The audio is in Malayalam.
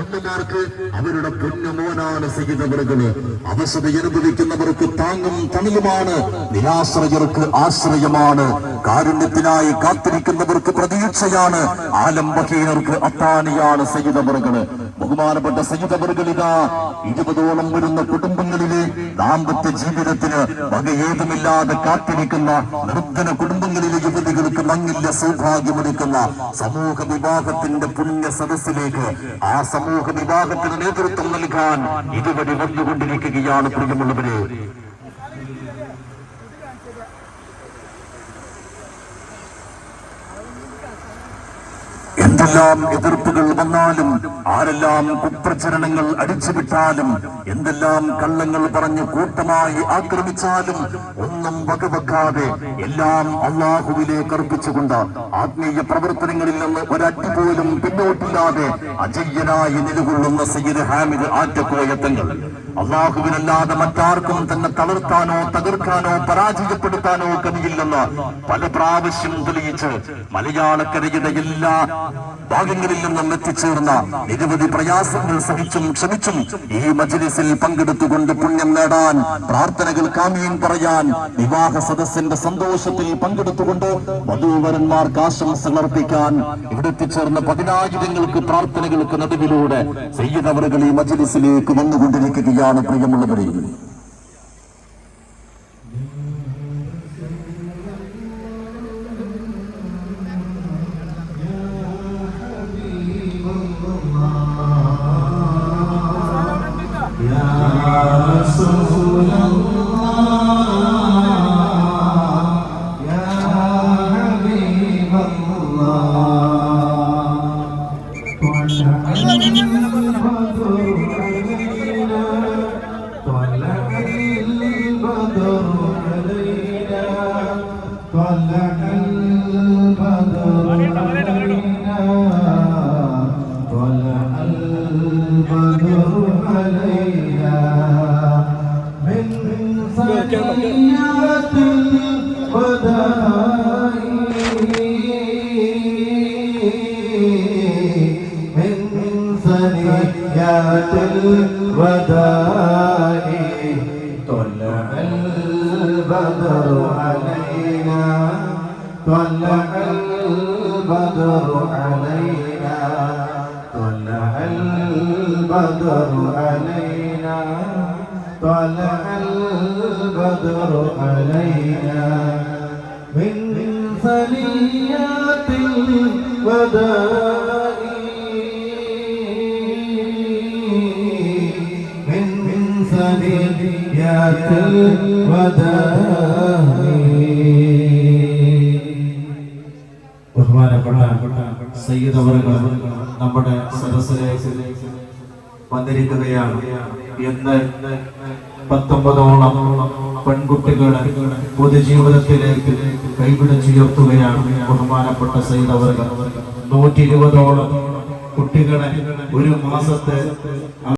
ഉമ്മമാർക്ക് അവരുടെ പൊന്നുമോനാണ് സഹിതവറുകൾ അവശത അനുഭവിക്കുന്നവർക്ക് താങ്ങും തണലുമാണ്. നിരാശ്രയർക്ക് ആശ്രയമാണ്. കാരുണ്യത്തിനായി കാത്തിരിക്കുന്നവർക്ക് പ്രതീക്ഷയാണ്. ആലംബഹീനർക്ക് അത്താണിയാണ് സഹിതവറുകൾ ബഹുമാനപ്പെട്ട സഹിതവറുകൾ ഇതാ. ഇരുപതോളം വരുന്ന കുടുംബങ്ങളിലെ ദാമ്പത്യ ജീവിതത്തിന് വകയേതുമില്ലാതെ കാത്തിരിക്കുന്ന നിർദ്ധന കുടുംബങ്ങളിലെ മങ്ങില്ല സൗഭാഗ്യമൊരുക്കുന്ന സമൂഹ വിവാഹത്തിന്റെ പുണ്യ സദസ്സിലേക്ക് ആ സമൂഹ വിവാഹത്തിന് നേതൃത്വം നൽകാൻ ഇതുവഴി വന്നുകൊണ്ടിരിക്കുകയാണ് പ്രിയമുള്ളവരെ. എന്തെല്ലാം എതിർപ്പുകൾ വന്നാലും ആരെല്ലാം കുപ്രചരണങ്ങൾ അടിച്ചുവിട്ടാലും എന്തെല്ലാം കള്ളങ്ങൾ പറഞ്ഞ് കൂട്ടമായി ആക്രമിച്ചാലും ഒന്നും വകവെക്കാതെ എല്ലാം അള്ളാഹുവിലേക്ക് അർപ്പിച്ചുകൊണ്ട് ആത്മീയ പ്രവർത്തനങ്ങളിൽ നിന്ന് ഒരടി പോലും പിന്നോട്ടില്ലാതെ അജയ്യനായി നിലകൊള്ളുന്ന സയ്യിദ് ഹാമിദ് ആറ്റക്കോയത്തങ്ങൾ. അള്ളാഹുവിനല്ലാതെ മറ്റാർക്കും തന്നെ തളർത്താനോ തകർക്കാനോ പരാജയപ്പെടുത്താനോ കഴിയില്ലെന്ന് പല പ്രാവശ്യം തെളിയിച്ച് മലയാളക്കരയുടെ എല്ലാ ഭാഗങ്ങളിൽ നിന്നും എത്തിച്ചേർന്ന നിരവധി പ്രയാസങ്ങൾ സഹിച്ചും ക്ഷമിച്ചും ഈ മജ്ലിസിൽ പങ്കെടുത്തുകൊണ്ട് പുണ്യം നേടാൻ പ്രാർത്ഥനകൾ കാമിയും പറയാൻ വിവാഹ സദസ്സിന്റെ സന്തോഷത്തിൽ പങ്കെടുത്തുകൊണ്ട് വധൂവരന്മാർക്ക് ആശംസകൾ അർപ്പിക്കാൻ ഇവിടെ എത്തിച്ചേർന്ന പതിനായിരങ്ങൾക്ക് പ്രാർത്ഥനകൾക്ക് നടുവിലൂടെ ചെയ്യുന്നവരുകൾ ഈ മജ്ലിസിലേക്ക് വന്നുകൊണ്ടിരിക്കുകയാണ് പ്രിയമുള്ളവരെ. طلع الوداع من ثنيات الوداع طلع البدر علينا طلع البدر علينا طلع البدر علينا طلع البدر علينا من ثنيات الوداع من من ثنيات الوداع ബഹുമാനപ്പെട്ട സയ്യിദ് അവറുകൾ നമ്മുടെ സദസ്സിലേക്ക് വന്നിരിക്കുകയാണ് എന്ന് പത്തൊമ്പതോളം പെൺകുട്ടികളെ പൊതുജീവിതത്തിലേക്ക് കൈപിടിച്ചുയർത്തുകയാണ് ബഹുമാനപ്പെട്ട അവറുകൾ നൂറ്റി ഇരുപതോളം കുട്ടികളെ ഒരു മാസത്തെ